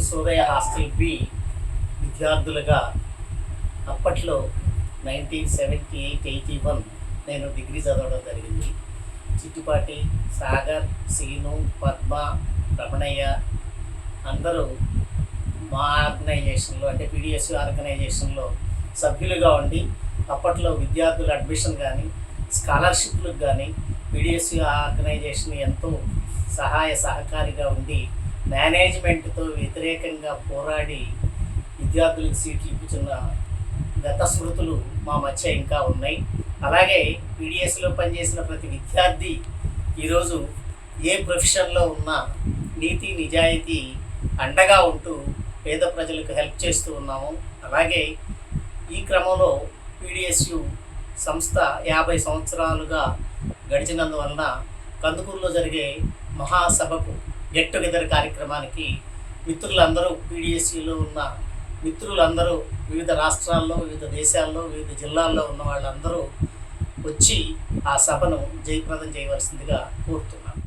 Surayya hostel B విద్యార్థులుగా అప్పట్లో nineteen seventy eight eighty one నేను డిగ్రీ చదవడం జరిగింది. చిట్టుపాటి సాగర్ సీను పద్మ రమణయ్య అందరూ మా ఆర్గనైజేషన్లో అంటే పీడిఎస్యూ ఆర్గనైజేషన్లో సభ్యులుగా ఉండి అప్పట్లో విద్యార్థుల అడ్మిషన్ కానీ స్కాలర్షిప్లకు కానీ పీడిఎస్యూ ఆర్గనైజేషన్ ఎంతో సహాయ సహకారిగా ఉండి మేనేజ్మెంట్తో వ్యతిరేకంగా పోరాడి విద్యార్థులకు సీట్లు ఇప్పుచున్న గత స్మృతులు మా మధ్య ఇంకా ఉన్నాయి. అలాగే పీడిఎస్లో పనిచేసిన ప్రతి విద్యార్థి ఈరోజు ఏ ప్రొఫెషన్లో ఉన్నా నీతి నిజాయితీ అండగా ఉంటూ పేద ప్రజలకు హెల్ప్ చేస్తూ ఉన్నాము. అలాగే ఈ క్రమంలో పీడిఎస్యు సంస్థ యాభై సంవత్సరాలుగా గడిచినందువలన కందుకూరులో జరిగే మహాసభకు గెట్ టుగెదర్ కార్యక్రమానికి మిత్రులందరూ పీడిఎస్యులో ఉన్న మిత్రులందరూ వివిధ రాష్ట్రాల్లో వివిధ దేశాల్లో వివిధ జిల్లాల్లో ఉన్న వాళ్ళందరూ వచ్చి ఆ సభను జయప్రదం చేయవలసిందిగా కోరుతున్నాను.